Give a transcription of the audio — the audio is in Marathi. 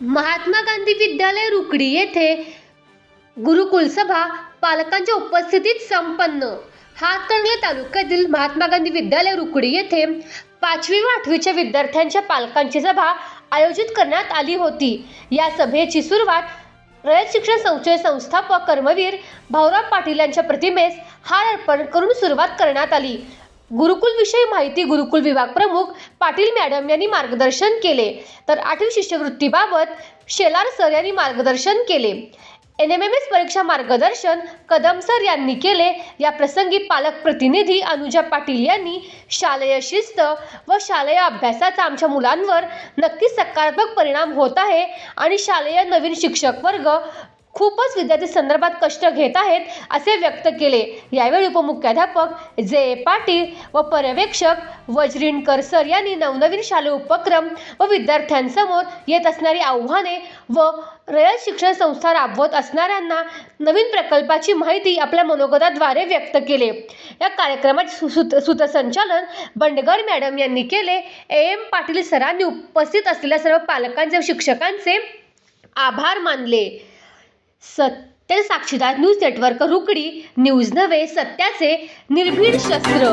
महात्मा गांधी विद्यालय रुकडी येथे गुरुकुल सभा पालकांच्या उपस्थितीत संपन्न. हातकणंगले तालुक्यातील महात्मा गांधी विद्यालय रुकडी येथे पाचवी व आठवीच्या विद्यार्थ्यांच्या पालकांची सभा आयोजित करण्यात आली होती. या सभेची सुरुवात रयत शिक्षण संस्थेचे संस्थापक कर्मवीर भाऊराव पाटील यांच्या प्रतिमेस हार अर्पण करून सुरुवात करण्यात आली. गुरुकुल विषयी माहिती गुरुकुल विभाग प्रमुख पाटील मॅडम यांनी मार्गदर्शन केले. तर आठवी शिष्यवृत्तीबाबत शेलार सर यांनी मार्गदर्शन केले. एन एम एम एस परीक्षा मार्गदर्शन कदम सर यांनी केले. या प्रसंगी पालक प्रतिनिधी अनुजा पाटील यांनी शालेय शिस्त व शालेय अभ्यासाचा आमच्या मुलांवर नक्कीच सकारात्मक परिणाम होत आहे आणि शालेय नवीन शिक्षक वर्ग खूपच विद्यार्थी संदर्भात कष्ट घेत आहेत असे व्यक्त केले. यावेळी उपमुख्याध्यापक जे. ए. पाटील व पर्यवेक्षक वज्रिणकर सर यांनी नवनवीन शालेय उपक्रम व विद्यार्थ्यांसमोर येत असणारी आव्हाने व रयत शिक्षण संस्था राबवत असणाऱ्यांना नवीन प्रकल्पाची माहिती आपल्या मनोगताद्वारे व्यक्त केले. या कार्यक्रमाचे सु- सूत सूत्रसंचालन बंडगर मॅडम यांनी केले. ए. एम. पाटील सरांनी उपस्थित असलेल्या सर्व पालकांचे व शिक्षकांचे आभार मानले. सत्य साक्षीदार न्यूज नेटवर्क रुकडी न्यूज नव्हे सत्याचे निर्भीड शस्त्र.